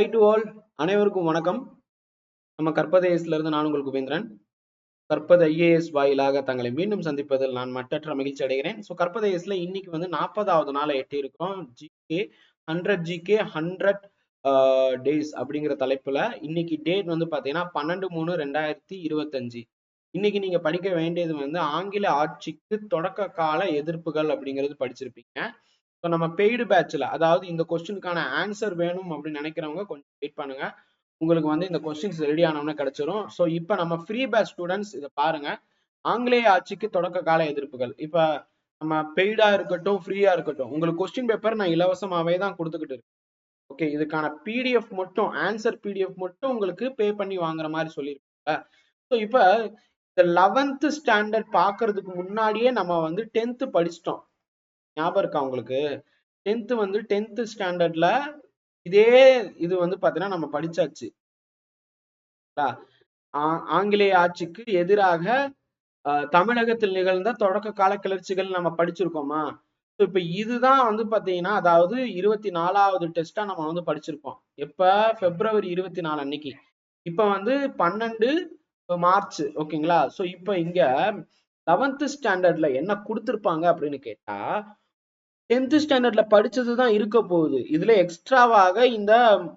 High to all அனைவருக்கும் வணக்கம். நம்ம கற்பதேசில இருந்து நான் உங்கள் குபேந்திரன். கற்பது ஐஏஎஸ் வாயிலாக தங்களை மீண்டும் சந்திப்பதில் நான் மட்டற்ற மகிழ்ச்சி அடைகிறேன். ஸோ கற்பதேசில் இன்னைக்கு வந்து நாற்பதாவது நாளை எட்டியிருக்கோம் GK hundred GK hundred days அப்படிங்கிற தலைப்புல இன்னைக்கு டேட் வந்து பாத்தீங்கன்னா பன்னெண்டு மூணு ரெண்டாயிரத்தி இருபத்தஞ்சு. இன்னைக்கு நீங்க படிக்க வேண்டியது வந்து ஆங்கில ஆட்சிக்கு தொடக்க கால எதிர்ப்புகள் அப்படிங்கிறது படிச்சிருப்பீங்க. ஸோ நம்ம பெய்டு பேட்ச்ல அதாவது இந்த கொஸ்டினுக்கான ஆன்சர் வேணும் அப்படின்னு நினைக்கிறவங்க கொஞ்சம் வெயிட் பண்ணுங்க. உங்களுக்கு வந்து இந்த கொஸ்டின்ஸ் ரெடி ஆனோம்னா கிடைச்சிரும். ஸோ இப்போ நம்ம ஃப்ரீ பேட்ச் ஸ்டூடெண்ட்ஸ் இதை பாருங்க. ஆங்கிலேய ஆட்சிக்கு தொடக்க கால எதிர்ப்புகள். இப்போ நம்ம பெய்டா இருக்கட்டும் ஃப்ரீயா இருக்கட்டும் உங்களுக்கு கொஸ்டின் பேப்பர் நான் இலவசமாவே தான் கொடுத்துக்கிட்டு இருக்கேன். ஓகே இதுக்கான பிடிஎஃப் மட்டும் ஆன்சர் பிடிஎஃப் மட்டும் உங்களுக்கு பே பண்ணி வாங்குற மாதிரி சொல்லியிருப்பாங்க ஸோ இப்போ இந்த லெவன்த்து ஸ்டாண்டர்ட் பார்க்கறதுக்கு முன்னாடியே நம்ம வந்து டென்த்து படிச்சிட்டோம். ஞாபகம் இருக்கா உங்களுக்கு? டென்த்து வந்து டென்த்து ஸ்டாண்டர்ட்ல இதே இது வந்து பார்த்தீங்கன்னா நம்ம படிச்சாச்சு. ஆங்கிலேய ஆட்சிக்கு எதிராக தமிழகத்தில் நிகழ்ந்த தொடக்க கால கிளர்ச்சிகள் நம்ம படிச்சிருக்கோமா? ஸோ இப்போ இதுதான் வந்து பார்த்தீங்கன்னா அதாவது இருபத்தி நாலாவது டெஸ்டா நம்ம வந்து படிச்சிருப்போம். எப்ப? பிப்ரவரி இருபத்தி நாலு அன்னைக்கு. இப்போ வந்து பன்னெண்டு மார்ச் ஓகேங்களா ஸோ இப்போ இங்க லெவன்த் ஸ்டாண்டர்ட்ல என்ன கொடுத்துருப்பாங்க அப்படின்னு கேட்டா டென்த் ஸ்டாண்டர்ட்ல படிச்சது தான் இருக்க போகுது. இதுல எக்ஸ்ட்ராவாக இந்த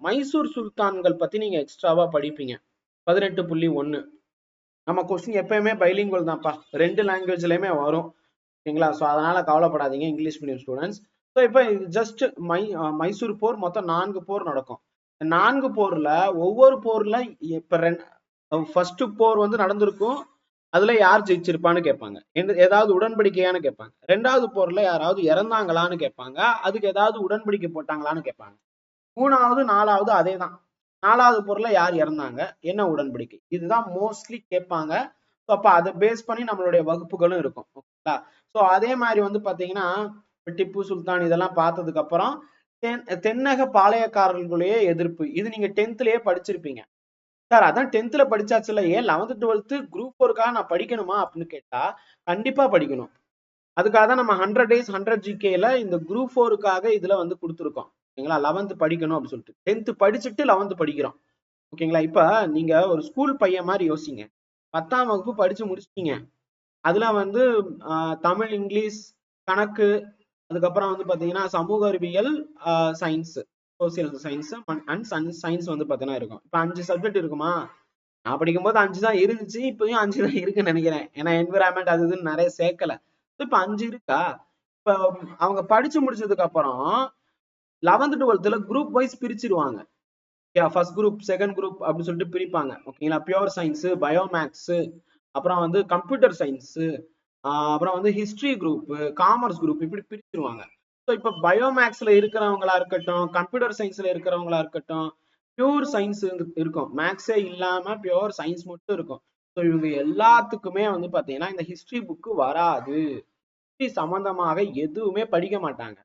மைசூர் சுல்தான்கள் பத்தி நீங்க எக்ஸ்ட்ராவா படிப்பீங்க. பதினெட்டு புள்ளி ஒன்னு. நம்ம கொஸ்டின் எப்பயுமே பைலிங்குவல் தான்ப்பா. ரெண்டு லாங்குவேஜ்லயுமே வரும். ஓகேங்களா ஸோ அதனால கவலைப்படாதீங்க இங்கிலீஷ் மீடியம் ஸ்டூடெண்ட்ஸ் ஸோ இப்போ இது ஜஸ்ட் மை மைசூர் போர் மொத்தம் நான்கு போர் நடக்கும். நான்கு போர்ல ஒவ்வொரு போர்ல இப்போ ரெண்டு ஃபர்ஸ்ட் போர் வந்து நடந்திருக்கும். அதுல யார் ஜெயிச்சிருப்பான்னு கேட்பாங்க. ஏதாவது உடன்படிக்கையான்னு கேட்பாங்க. ரெண்டாவது போர்ல யாராவது இறந்தாங்களான்னு கேட்பாங்க. அதுக்கு ஏதாவது உடன்படிக்கை போட்டாங்களான்னு கேட்பாங்க. மூணாவது நாலாவது அதே தான் நாலாவது போர்ல யார் இறந்தாங்க? என்ன உடன்படிக்கை? இதுதான் மோஸ்ட்லி கேட்பாங்க. ஸோ அப்ப அதை பேஸ் பண்ணி நம்மளுடைய வகுப்புகளும் இருக்கும். ஓகேங்களா? ஸோ அதே மாதிரி வந்து பாத்தீங்கன்னா டிப்பு சுல்தான் இதெல்லாம் பார்த்ததுக்கு அப்புறம் தென் தென்னக பாளையக்காரர்களுடைய எதிர்ப்பு. இது நீங்க டென்த்லயே படிச்சிருப்பீங்க. சார் அதான் டென்த்ல படிச்சாச்சுல ஏன் லெவன்த் டுவெல்த் குரூப் ஃபோருக்காக நான் படிக்கணுமா அப்படின்னு கேட்டா கண்டிப்பா படிக்கணும். அதுக்காக தான் நம்ம ஹண்ட்ரட் டேஸ் ஹண்ட்ரட் ஜிகேல இந்த குரூப் ஃபோருக்காக இதுல வந்து கொடுத்துருக்கோம். ஓகேங்களா? லெவன்த் படிக்கணும் அப்படின்னு சொல்லிட்டு. டென்த் படிச்சுட்டு லெவன்த் படிக்கிறோம். ஓகேங்களா? இப்போ நீங்க ஒரு ஸ்கூல் பையன் மாதிரி யோசிங்க. பத்தாம் வகுப்பு படிச்சு முடிச்சிட்டீங்க. அதுல வந்து தமிழ் இங்கிலீஷ் கணக்கு அதுக்கப்புறம் வந்து பாத்தீங்கன்னா சமூக அறிவியல் science social science and science வந்து பார்த்தீங்கன்னா இருக்கும். இப்போ அஞ்சு சப்ஜெக்ட் இருக்குமா? நான் படிக்கும்போது அஞ்சு தான் இருந்துச்சு இப்பயும் அஞ்சு தான் இருக்குன்னு நினைக்கிறேன். ஏன்னா என்விரான்மெண்ட் அது இதுன்னு நிறைய சேர்க்கல. இப்போ அஞ்சு இருக்கா? இப்போ அவங்க படிச்சு முடிச்சதுக்கு அப்புறம் லெவன்த் டுவெல்த்ல குரூப் வைஸ் பிரிச்சிருவாங்க. ஃபர்ஸ்ட் குரூப் செகண்ட் குரூப் அப்படின்னு சொல்லிட்டு பிரிப்பாங்க. ஓகேங்களா பியூர் சயின்ஸ் பயோமேக்ஸ் அப்புறம் வந்து கம்ப்யூட்டர் சயின்ஸு அப்புறம் வந்து ஹிஸ்ட்ரி குரூப் காமர்ஸ் குரூப் இப்படி பிரிச்சிருவாங்க. இப்போ பயோமேக்ஸ்ல இருக்கிறவங்களா இருக்கட்டும் கம்ப்யூட்டர் சயின்ஸ்ல இருக்கிறவங்களா இருக்கட்டும் பியூர் சயின்ஸ் இருக்கும். மேக்ஸே இல்லாம பியூர் சயின்ஸ் மட்டும் இருக்கும். ஸோ இவங்க எல்லாத்துக்குமே வந்து பாத்தீங்கன்னா இந்த ஹிஸ்டரி புக்கு வராது. ஹிஸ்டரி சம்பந்தமாக எதுவுமே படிக்க மாட்டாங்க.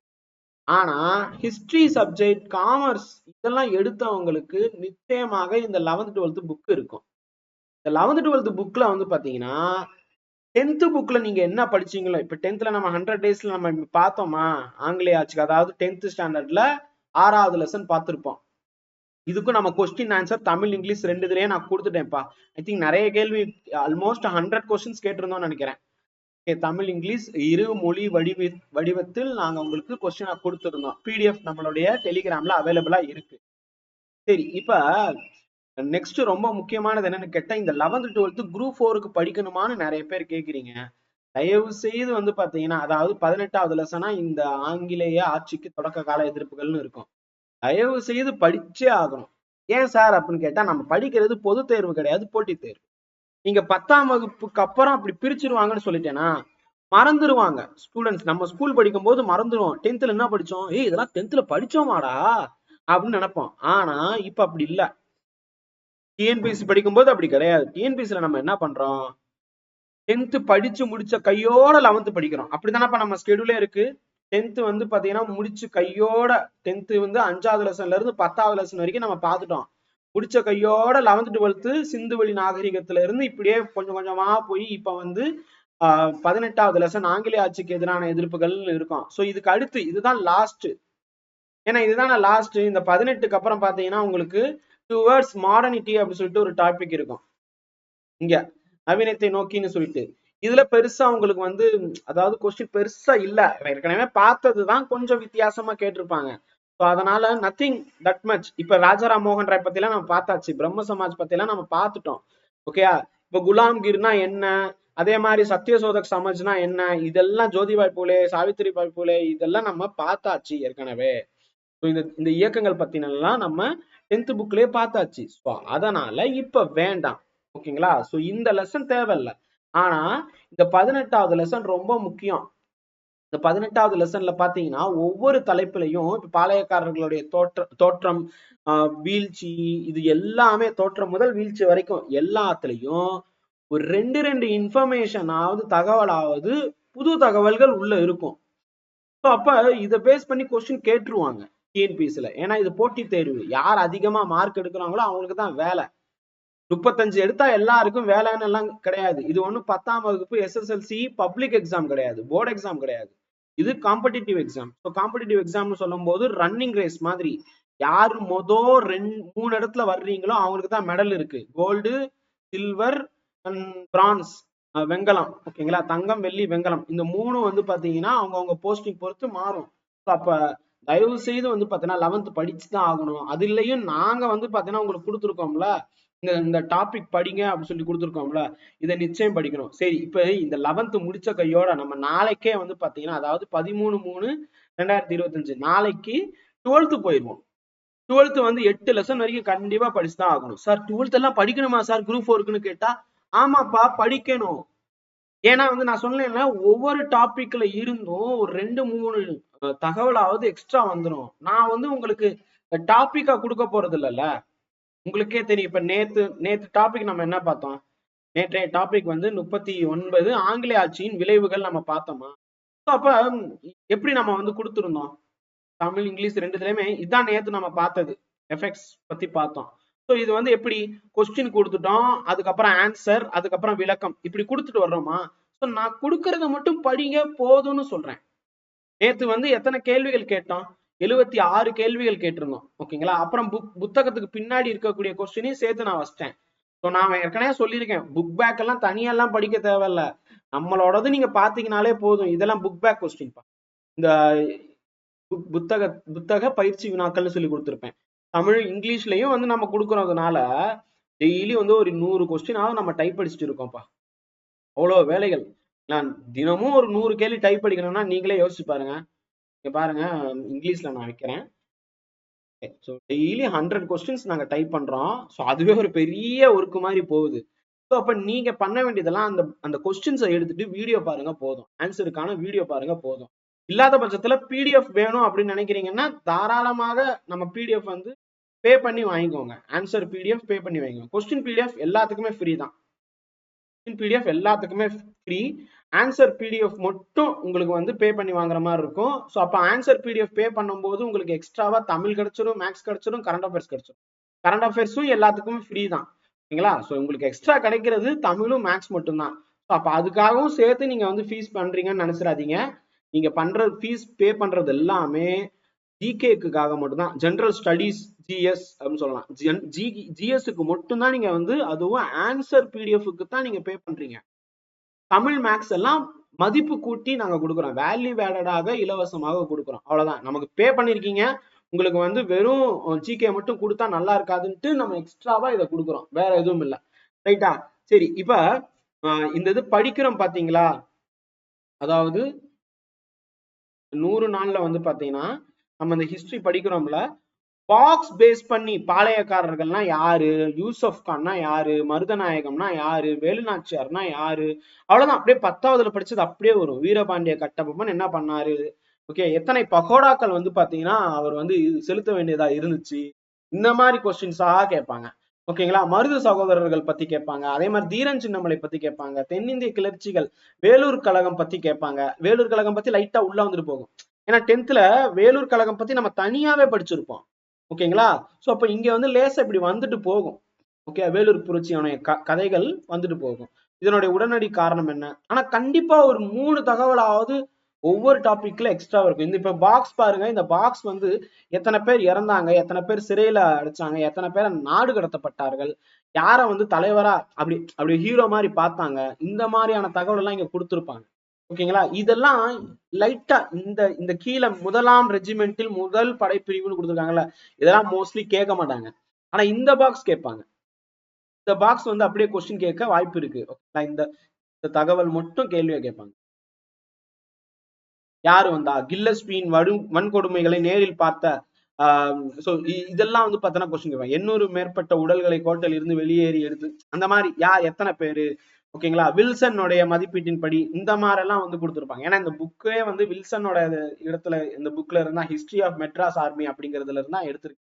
ஆனா ஹிஸ்டரி சப்ஜெக்ட் காமர்ஸ் இதெல்லாம் எடுத்தவங்களுக்கு நிச்சயமாக இந்த லெவன்த் டுவெல்த் புக் இருக்கும். இந்த லெவன்த் டுவெல்த் புக்ல வந்து பாத்தீங்கன்னா டென்த் புக்ல நீங்க என்ன படிச்சீங்களோ இப்ப டென்த்ல நம்ம ஹண்ட்ரட் டேஸ்ல நம்ம பார்த்தோமா ஆங்கிலேய ஆட்சிக்கு அதாவது டென்த் ஸ்டாண்டர்ட்ல ஆறாவது லெசன் பார்த்துருப்போம். இதுக்கும் நம்ம கொஸ்டின் ஆன்சர் தமிழ் இங்கிலீஷ் ரெண்டு இதுலயே நான் கொடுத்துட்டேன்ப்பா. ஐ திங்க் நிறைய கேள்வி ஆல்மோஸ்ட் ஹண்ட்ரட் கொஸ்டின்ஸ் கேட்டிருந்தோம்னு நினைக்கிறேன். தமிழ் இங்கிலீஷ் இரு மொழி வடிவ வடிவத்தில் நாங்க உங்களுக்கு கொஸ்டின் கொடுத்துருந்தோம். பிடிஎஃப் நம்மளுடைய டெலிகிராம்ல அவைலபிளா இருக்கு. சரி இப்ப நெக்ஸ்ட் ரொம்ப முக்கியமானது என்னன்னு கேட்டா இந்த லெவன்த் டுவெல்த் குரூப் ஃபோருக்கு படிக்கணுமான்னு நிறைய பேர் கேக்குறீங்க. தயவு செய்து வந்து பாத்தீங்கன்னா அதாவது பதினெட்டாவது லெசனா இந்த ஆங்கிலேய ஆட்சிக்கு தொடக்க கால எதிர்ப்புகள்னு இருக்கும். தயவு செய்து படிச்சே ஆகணும். ஏன் சார் அப்படின்னு கேட்டா நம்ம படிக்கிறது பொது தேர்வு கிடையாது போட்டித் தேர்வு. நீங்க பத்தாம் வகுப்புக்கு அப்புறம் அப்படி பிரிச்சிருவாங்கன்னு சொல்லிட்டேன்னா மறந்துடுவாங்க ஸ்டூடெண்ட்ஸ் நம்ம ஸ்கூல் படிக்கும் போது மறந்துடுவோம் டென்த்ல என்ன படிச்சோம்? ஏய் இதெல்லாம் டென்த்ல படிச்சோமாடா அப்படின்னு நினைப்போம். ஆனா இப்ப அப்படி இல்லை. டிஎன்பிஎஸ்சி படிக்கும்போது அப்படி கிடையாது. டிஎன்பிஎஸ்சில நம்ம என்ன பண்றோம்? டென்த் படிச்சு முடிச்ச கையோட லெவன்த் படிக்கிறோம். அப்படிதானப்ப நம்ம ஸ்கெடியூலே இருக்கு? டென்த்து வந்து பாத்தீங்கன்னா முடிச்சு கையோட டென்த்து வந்து அஞ்சாவது லெசன்ல இருந்து பத்தாவது லெசன் வரைக்கும் நம்ம பார்த்துட்டோம். முடிச்ச கையோட லெவன்த் டுவெல்த் சிந்துவெளி நாகரிகத்துல இருந்து இப்படியே கொஞ்சம் கொஞ்சமா போய் இப்ப வந்து பதினெட்டாவது லெசன் ஆங்கிலேய ஆட்சிக்கு எதிரான எதிர்ப்புகள் இருக்கும். ஸோ இதுக்கு அடுத்து இதுதான் லாஸ்ட் ஏன்னா இதுதான் லாஸ்ட் இந்த பதினெட்டுக்கு அப்புறம் பாத்தீங்கன்னா உங்களுக்கு டுவர்ட்ஸ் மாடர்னிட்டி அப்படின்னு சொல்லிட்டு ஒரு டாபிக் இருக்கும். இங்க நவீனத்தை நோக்கின்னு சொல்லிட்டு. இதுல பெருசா உங்களுக்கு வந்து அதாவது கொஸ்டின் பெருசா இல்ல. ஏற்கனவே பார்த்ததுதான் கொஞ்சம் வித்தியாசமா கேட்டிருப்பாங்க. ஸோ அதனால நத்திங் தட் மச் இப்ப ராஜாராம் மோகன் ராய் பத்தி எல்லாம் நம்ம பார்த்தாச்சு. பிரம்ம சமாஜ் பத்திலாம் நம்ம பார்த்துட்டோம். ஓகேயா இப்ப குலாம்கிர்னா என்ன? அதே மாதிரி சத்யசோதக் சமாஜ்னா என்ன? இதெல்லாம் ஜோதிபாய் பூலே சாவித்திரிபாய் பூலே இதெல்லாம் நம்ம பார்த்தாச்சு ஏற்கனவே. ஸோ இந்த இந்த இயக்கங்கள் பத்தினெல்லாம் நம்ம டென்த் புக்லயே பார்த்தாச்சு. ஸோ அதனால இப்ப வேண்டாம். ஓகேங்களா ஸோ இந்த லெசன் தேவையில்ல. ஆனா இந்த பதினெட்டாவது லெசன் ரொம்ப முக்கியம். இந்த பதினெட்டாவது லெசன்ல பாத்தீங்கன்னா ஒவ்வொரு தலைப்புலையும் இப்ப பாளையக்காரர்களுடைய தோற்ற தோற்றம் ஆஹ் வீழ்ச்சி இது எல்லாமே தோற்றம் முதல் வீழ்ச்சி வரைக்கும் எல்லாத்துலயும் ஒரு ரெண்டு ரெண்டு இன்ஃபர்மேஷனாவது தகவலாவது புது தகவல்கள் உள்ள இருக்கும். ஸோ அப்ப இதை பேஸ் பண்ணி கொஸ்டின் கேட்டுருவாங்க. டிஎன்பிஎஸ்சில ஏன்னா இது போட்டித் தேர்வு. யார் அதிகமாக மார்க் எடுக்கிறாங்களோ அவங்களுக்கு தான் வேலை. முப்பத்தஞ்சு எடுத்தா எல்லாருக்கும் வேலைன்னு எல்லாம் கிடையாது. இது ஒன்றும் பத்தாம் வகுப்பு எஸ்எஸ்எல்சி பப்ளிக் எக்ஸாம் கிடையாது. போர்டு எக்ஸாம் கிடையாது. இது காம்படிட்டிவ் எக்ஸாம் ஸோ காம்படிட்டிவ் எக்ஸாம்னு சொல்லும் போது ரன்னிங் ரேஸ் மாதிரி. யார் மொதோ ரெண்டு மூணு இடத்துல வர்றீங்களோ அவங்களுக்கு தான் மெடல் இருக்கு கோல்டு சில்வர் அண்ட் பிரான்ஸ் வெங்கலம். ஓகேங்களா? தங்கம் வெள்ளி வெங்கலம். இந்த மூணு வந்து பாத்தீங்கன்னா அவங்கவுங்க போஸ்டிங் பொறுத்து மாறும். அப்போ தயவு செய்து வந்து பார்த்தீங்கன்னா லெவன்த் படிச்சு தான் ஆகணும். அது இல்லையும் நாங்கள் வந்து பார்த்தீங்கன்னா உங்களுக்கு கொடுத்துருக்கோம்ல. இந்த இந்த டாபிக் படிங்க அப்படின்னு சொல்லி கொடுத்துருக்கோம்ல. இதை நிச்சயம் படிக்கணும். சரி இப்போ இந்த லெவன்த் முடிச்ச கையோட நம்ம நாளைக்கே வந்து பார்த்தீங்கன்னா அதாவது பதிமூணு மூணு ரெண்டாயிரத்தி இருபத்தஞ்சு நாளைக்கு டுவெல்த்து போயிடுவோம். டுவெல்த்து வந்து எட்டு லெசன் வரைக்கும் கண்டிப்பாக படிச்சு தான் ஆகணும். சார் டுவெல்த் எல்லாம் படிக்கணுமா சார் குரூப் ஃபோருக்குன்னு கேட்டால் ஆமாப்பா படிக்கணும். ஏன்னா வந்து நான் சொன்னேன்ல ஒவ்வொரு டாபிக்ல இருந்தும் ஒரு ரெண்டு மூணு தகவலாவது எக்ஸ்ட்ரா வந்துடும் நான் வந்து உங்களுக்கு டாபிக்கா கொடுக்க போறது இல்லைல்ல உங்களுக்கே தெரியும். இப்ப நேத்து நேத்து டாபிக் நம்ம என்ன பார்த்தோம்? நேற்றைய டாபிக் வந்து முப்பத்தி ஒன்பது ஆங்கிலேய ஆட்சியின் விளைவுகள் நம்ம பார்த்தோமா? அப்ப எப்படி நம்ம வந்து கொடுத்துருந்தோம்? தமிழ் இங்கிலீஷ் ரெண்டுத்துலயுமே இதான் நேத்து நம்ம பார்த்தது. எஃபெக்ட்ஸ் பத்தி பார்த்தோம். ஸோ இது வந்து எப்படி? கொஸ்டின் கொடுத்துட்டோம். அதுக்கப்புறம் ஆன்சர் அதுக்கப்புறம் விளக்கம். இப்படி கொடுத்துட்டு வர்றோமா? ஸோ நான் கொடுக்கறத மட்டும் படிங்க போதும்னு சொல்றேன். நேத்து வந்து எத்தனை கேள்விகள் கேட்டோம்? எழுவத்தி ஆறு கேள்விகள் கேட்டிருந்தோம். ஓகேங்களா? அப்புறம் புக் புத்தகத்துக்கு பின்னாடி இருக்கக்கூடிய கொஸ்டினையும் சேர்த்து நான் வச்சிட்டேன். ஸோ நான் ஏற்கனவே சொல்லியிருக்கேன். புக் பேக் எல்லாம் தனியெல்லாம் படிக்க தேவையில்ல. நம்மளோடது நீங்க பாத்தீங்கனாலே போதும். இதெல்லாம் புக் பேக் கொஸ்டின் இந்த புக்- புத்தக புத்தக பயிற்சி வினாக்கள்னு சொல்லி கொடுத்துருப்பேன். தமிழ் இங்கிலீஷ்லயும் வந்து நம்ம கொடுக்கறதுனால டெய்லி வந்து ஒரு நூறு கொஸ்டினாவது நம்ம டைப் அடிச்சுட்டு இருக்கோம்ப்பா அவ்வளோ வேலைகள். நான் தினமும் ஒரு நூறு கேள்வி டைப் அடிக்கணும்னா நீங்களே யோசிச்சு பாருங்க. இங்க பாருங்க இங்கிலீஷ்ல நான் வைக்கிறேன். ஸோ டெய்லி ஹண்ட்ரட் கொஸ்டின்ஸ் நாங்கள் டைப் பண்ணுறோம் ஸோ அதுவே ஒரு பெரிய ஒர்க்கு மாதிரி போகுது. ஸோ அப்போ நீங்கள் பண்ண வேண்டியதெல்லாம் அந்த அந்த கொஸ்டின்ஸை எடுத்துட்டு வீடியோ பாருங்க போதும். ஆன்சருக்கான வீடியோ பாருங்க போதும். இல்லாத பட்சத்தில் பிடிஎஃப் வேணும் அப்படின்னு நினைக்கிறீங்கன்னா தாராளமாக நம்ம பிடிஎஃப் வந்து பே பண்ணி வாங்கிக்கோங்க. ஆன்சர் பிடிஎஃப் பே பண்ணி வாங்கிக்கோங்க. கொஸ்டின் பிடிஎஃப் எல்லாத்துக்குமே ஃப்ரீ தான். கொஸ்டின் பிடிஎஃப் எல்லாத்துக்குமே ஃப்ரீ ஆன்சர் பிடிஎஃப் மட்டும் உங்களுக்கு வந்து பே பண்ணி வாங்குற மாதிரி இருக்கும். ஸோ அப்போ ஆன்சர் பிடிஎஃப் பே பண்ணும்போது உங்களுக்கு எக்ஸ்ட்ராவாக தமிழ் கிடச்சிரும் மேக்ஸ் கிடச்சிரும் கரண்ட் அஃபேர்ஸ் கிடச்சிரும். கரண்ட் அஃபேர்ஸும் எல்லாத்துக்குமே ஃப்ரீ தான். ஓகேங்களா ஸோ உங்களுக்கு எக்ஸ்ட்ரா கிடைக்கிறது தமிழும் மேக்ஸ் மட்டும்தான். ஸோ அப்போ அதுக்காகவும் சேர்த்து நீங்கள் வந்து ஃபீஸ் பண்ணுறீங்கன்னு நினச்சிடாதீங்க. நீங்கள் பண்ணுற ஃபீஸ் பே பண்ணுறது எல்லாமே ஜிகேக்குக்காக மட்டும்தான். ஜென்ரல் ஸ்டடீஸ் ஜிஎஸ் அப்படின்னு சொல்லலாம். ஜென் ஜி ஜிஎஸ்க்கு மட்டும்தான் நீங்கள் வந்து அதுவும் ஆன்சர் பிடிஎஃப்க்கு தான் நீங்கள் பே பண்ணுறீங்க தமிழ் மேக்ஸ் எல்லாம் மதிப்பு கூட்டி நாங்க கொடுக்குறோம். வேல்யூ வேடடாக இலவசமாக கொடுக்குறோம். அவ்வளவுதான். நமக்கு பே பண்ணிருக்கீங்க. உங்களுக்கு வந்து வெறும் ஜிகே மட்டும் கொடுத்தா நல்லா இருக்காதுன்ட்டு நம்ம எக்ஸ்ட்ராவா இதை கொடுக்குறோம். வேற எதுவும் இல்லை. ரைட்டா சரி இப்ப ஆஹ் இந்த இது படிக்கிறோம் பாத்தீங்களா? அதாவது நூறு நாள்ல வந்து பாத்தீங்கன்னா நம்ம இந்த ஹிஸ்டரி படிக்கிறோம்ல பாக்ஸ் பேஸ் பண்ணி பாளையக்காரர்கள்னா யாரு? யூசப் கான்னா யாரு? மருதநாயகம்னா யாரு? வேலுநாச்சியார்னா யாரு? அவ்வளவுதான். அப்படியே பத்தாவதுல படிச்சது அப்படியே வரும் வீரபாண்டிய கட்டபொம்மன் என்ன பண்ணாரு? ஓகே எத்தனை பகோடாக்கள் வந்து பாத்தீங்கன்னா அவர் வந்து செலுத்த வேண்டியதா இருந்துச்சு? இந்த மாதிரி கொஸ்டின்ஸா கேட்பாங்க. ஓகேங்களா மருது சகோதரர்கள் பத்தி கேட்பாங்க. அதே மாதிரி தீரன் சின்னமலை பத்தி கேட்பாங்க. தென்னிந்திய கிளர்ச்சிகள் வேலூர் கழகம் பத்தி கேட்பாங்க. வேலூர் கழகம் பத்தி லைட்டா உள்ள வந்துட்டு போகும். ஏன்னா டென்த்ல வேலூர் கழகம் பத்தி நம்ம தனியாவே படிச்சிருப்போம். ஓகேங்களா? சோ அப்ப இங்க வந்து லேசா இப்படி வந்துட்டு போகும். ஓகே வேலூர் புரட்சியான க- கதைகள் வந்துட்டு போகும். இதனுடைய உடனடி காரணம் என்ன? ஆனா கண்டிப்பா ஒரு மூணு தகவலாவது ஒவ்வொரு டாபிக்ல எக்ஸ்ட்ரா இருக்கும். இந்த இப்ப பாக்ஸ் பாருங்க. இந்த பாக்ஸ் வந்து எத்தனை பேர் இறந்தாங்க? எத்தனை பேர் சிறையில அடைச்சாங்க? எத்தனை பேர் நாடு கடத்தப்பட்டார்கள்? யாரை வந்து தலைவரா அப்படி அப்படி ஹீரோ மாதிரி பார்த்தாங்க? இந்த மாதிரியான தகவல் எல்லாம் இங்க கொடுத்துருப்பாங்க. ஓகேங்களா? இதெல்லாம் லைட்டா இந்த இந்த கீழே முதலாம் ரெஜிமெண்டில் முதல் படைப்பிரிவுன்னு கொடுத்துருக்காங்கல்ல இதெல்லாம் மோஸ்ட்லி கேட்க மாட்டாங்க. ஆனா இந்த பாக்ஸ் கேட்பாங்க. இந்த பாக்ஸ் வந்து அப்படியே கொஸ்டின் கேட்க வாய்ப்பு இருக்கு. ஓகேங்களா? இந்த இந்த தகவல் மட்டும் கேள்வியை கேட்பாங்க. யாரு வந்தா? கில்லஸ்பியின் வடு வன்கொடுமைகளை நேரில் பார்த்த சோ இதெல்லாம் வந்து பார்த்தோன்னா கொஸ்டின் கேட்பாங்க. எண்ணூறு மேற்பட்ட உடல்களை கோட்டையில் இருந்து வெளியேறி எடுத்து அந்த மாதிரி யார் எத்தனை பேரு? ஓகேங்களா வில்சனுடைய மதிப்பீட்டின் இந்த மாதிரி எல்லாம் வந்து கொடுத்துருப்பாங்க. ஏன்னா இந்த புக்கே வந்து வில்சனோட இடத்துல இந்த புக்ல இருந்தா ஹிஸ்டரி ஆஃப் மெட்ராஸ் ஆர்மி அப்படிங்கறதுல இருந்தா எடுத்திருக்கு.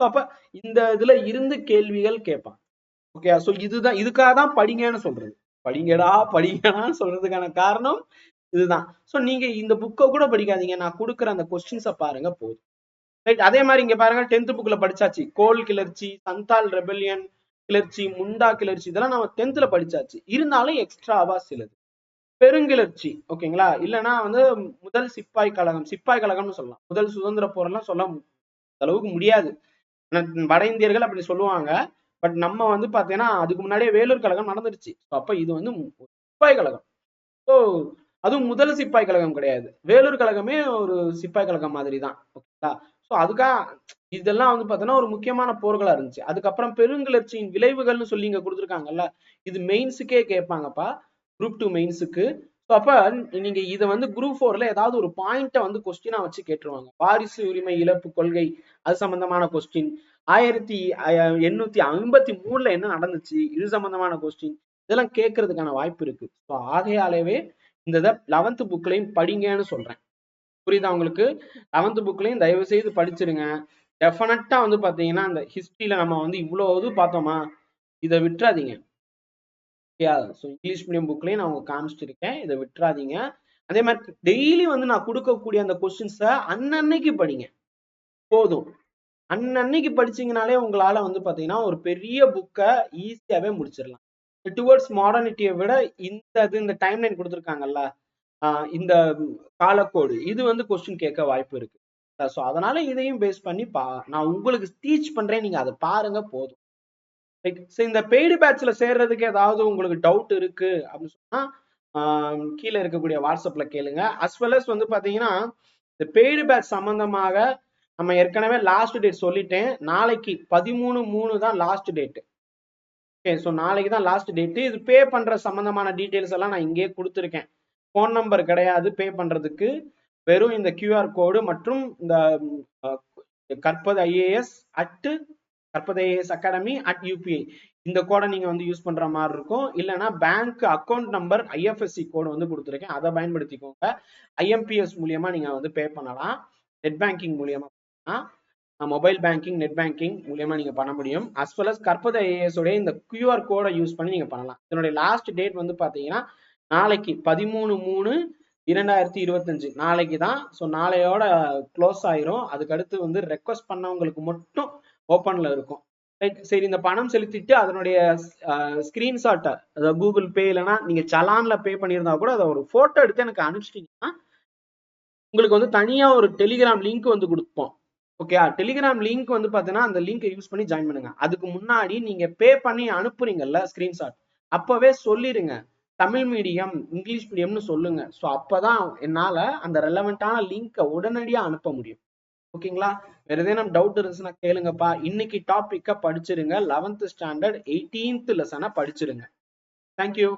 So, அப்ப இந்த இதுல இருந்து கேள்விகள் கேட்பான் ஓகே சோ இதுதான் இதுக்காக தான் படிங்கன்னு சொல்றது. படிங்கடா படிங்கடான்னு சொல்றதுக்கான காரணம் இதுதான். சோ நீங்க இந்த புக்கை கூட படிக்காதீங்க. நான் கொடுக்குற அந்த கொஸ்டின்ஸை பாருங்க போதும். ரைட் அதே மாதிரி இங்க பாருங்க டென்த் புக்ல படிச்சாச்சு. கோல் கிளர்ச்சி சந்தால் ரெபெலியன் கிளர்ச்சி முண்டா கிளர்ச்சி இதெல்லாம் நம்ம டென்த்ல படிச்சாச்சு. இருந்தாலும் எக்ஸ்ட்ராவா சிலது. பெருங்கிளர்ச்சி ஓகேங்களா? இல்லைன்னா வந்து முதல் சிப்பாய் கழகம் சிப்பாய் கழகம்னு சொல்லலாம். முதல் சுதந்திர போரெல்லாம் சொல்ல அளவுக்கு முடியாது. வட இந்தியர்கள் அப்படி சொல்லுவாங்க. பட் நம்ம வந்து பாத்தீங்கன்னா அதுக்கு முன்னாடியே வேலூர் கழகம் நடந்துருச்சு. அப்ப இது வந்து சிப்பாய் கழகம். ஸோ அதுவும் முதல் சிப்பாய் கழகம் கிடையாது. வேலூர் கழகமே ஒரு சிப்பாய் கழகம் மாதிரி தான் ஓகேங்களா? ஸோ அதுக்காக இதெல்லாம் வந்து பார்த்தோன்னா ஒரு முக்கியமான போர்களாக இருந்துச்சு. அதுக்கப்புறம் பெருங்கிளர்ச்சியின் விளைவுகள்னு சொல்லி இங்கே கொடுத்துருக்காங்கல்ல இது மெயின்ஸுக்கே கேட்பாங்கப்பா. குரூப் டூ மெயின்ஸுக்கு. ஸோ அப்போ நீங்கள் இதை வந்து குரூப் ஃபோர்ல ஏதாவது ஒரு பாயிண்ட்டை வந்து கொஸ்டினாக வச்சு கேட்டுருவாங்க. வாரிசு உரிமை இழப்பு கொள்கை அது சம்மந்தமான கொஸ்டின் ஆயிரத்தி எண்ணூற்றி எண்ணூத்தி ஐம்பத்தி மூணுல என்ன நடந்துச்சு? இது சம்மந்தமான கொஸ்டின் இதெல்லாம் கேட்கறதுக்கான வாய்ப்பு இருக்கு. ஸோ ஆகையாலவே இந்த இதை லெவன்த்து புக்லையும் படிங்கன்னு சொல்றேன். புரியுதா உங்களுக்கு? லெவன்த் புக்லையும் தயவு செய்து படிச்சிருங்க. டெஃபினட்டா வந்து பாத்தீங்கன்னா அந்த ஹிஸ்டரியில நம்ம வந்து இவ்வளவு இது பார்த்தோமா இதை விட்டுறாதீங்க. ஓகேயா ஸோ இங்கிலீஷ் மீடியம் புக்லையும் நான் உங்களுக்கு காமிச்சிருக்கேன். இதை விட்டுறாதீங்க. அதே மாதிரி டெய்லி வந்து நான் கொடுக்கக்கூடிய அந்த கொஸ்டின்ஸை அன்னன்னைக்கு படிங்க. போதும். அன்னன்னைக்கு படிச்சீங்கனாலே உங்களால வந்து பாத்தீங்கன்னா ஒரு பெரிய புக்கை ஈஸியாவே முடிச்சிடலாம். டுவர்ட்ஸ் மாடர்னிட்டியை விட இந்த இது இந்த டைம் லைன் கொடுத்துருக்காங்கல்ல இந்த காலக்கோடு. இது வந்து கொஸ்டின் கேட்க வாய்ப்பு இருக்கு. ஸோ அதனால இதையும் பேஸ் பண்ணி பா நான் உங்களுக்கு டீச் பண்றேன். நீங்க அதை பாருங்க போதும். ரைட் ஸோ இந்த பெய்டு பேட்ச்ல சேர்றதுக்கு ஏதாவது உங்களுக்கு டவுட் இருக்கு அப்படின்னு சொன்னா கீழே இருக்கக்கூடிய வாட்ஸ்அப்ல கேளுங்க. அஸ் வெல் அஸ் வந்து பாத்தீங்கன்னா இந்த பெய்டு பேட்ச் சம்பந்தமாக நம்ம ஏற்கனவே லாஸ்ட் டேட் சொல்லிட்டேன். நாளைக்கு பதிமூணு மூணு தான் லாஸ்ட் டேட்டு ஓகே ஸோ நாளைக்கு தான் லாஸ்ட் டேட்டு இது பே பண்ற சம்பந்தமான டீட்டெயில்ஸ் எல்லாம் நான் இங்கேயே கொடுத்துருக்கேன். ஃபோன் நம்பர் கிடையாது. பே பண்றதுக்கு வெறும் இந்த கியூஆர் கோடு மற்றும் இந்த Karpathu IAS at Karpathu IAS academy at UPI இந்த கோடை நீங்கள் வந்து யூஸ் பண்ற மாதிரி இருக்கும். இல்லைனா bank account number IFSC code வந்து கொடுத்துருக்கேன். அதை பயன்படுத்திக்கோங்க. ஐஎம்பிஎஸ் மூலியமா நீங்கள் வந்து பே பண்ணலாம். நெட் பேங்கிங் மூலியமா மொபைல் பேங்கிங் நெட் பேங்கிங் மூலியமா நீங்க பண்ண முடியும். அஸ் வெல் அஸ் கற்பது ஐஏஎஸ் உடைய இந்த கியூஆர் கோடை யூஸ் பண்ணி நீங்க பண்ணலாம். இதனுடைய லாஸ்ட் டேட் வந்து பாத்தீங்கன்னா நாளைக்கு பதிமூணு மூணு இரண்டாயிரத்தி இருபத்தஞ்சு. நாளைக்கு தான். ஸோ நாளையோட க்ளோஸ் ஆயிரும். அதுக்கு அடுத்து வந்து ரெக்வஸ்ட் பண்ணவங்களுக்கு மட்டும் ஓப்பன்ல இருக்கும். ரைட் சரி இந்த பணம் செலுத்திட்டு அதனுடைய ஸ்கிரீன்ஷாட்டை அதாவது கூகுள் பே இல்லைன்னா நீங்க சலான்ல பே பண்ணியிருந்தா கூட அதை ஒரு போட்டோ எடுத்து எனக்கு அனுப்பிச்சிட்டீங்கன்னா உங்களுக்கு வந்து தனியா ஒரு டெலிகிராம் லிங்க் வந்து கொடுப்போம். ஓகே டெலிகிராம் லிங்க் வந்து பார்த்தீங்கன்னா அந்த லிங்கை யூஸ் பண்ணி ஜாயின் பண்ணுங்க. அதுக்கு முன்னாடி நீங்க பே பண்ணி அனுப்புறீங்கல்ல ஸ்கிரீன்ஷாட் அப்பவே சொல்லிருங்க தமிழ் மீடியம் இங்கிலீஷ் மீடியம்னு சொல்லுங்க. ஸோ அப்பதான் என்னால அந்த ரெலவெண்டான லிங்கை உடனடியாக அனுப்ப முடியும். ஓகேங்களா? வேற ஏதேனும் டவுட் இருந்துச்சுன்னா கேளுங்கப்பா. இன்னைக்கு டாபிக்கை படிச்சிருங்க. லெவன்த் ஸ்டாண்டர்ட் எயிட்டீன்த் லெசனை படிச்சிருங்க. Thank you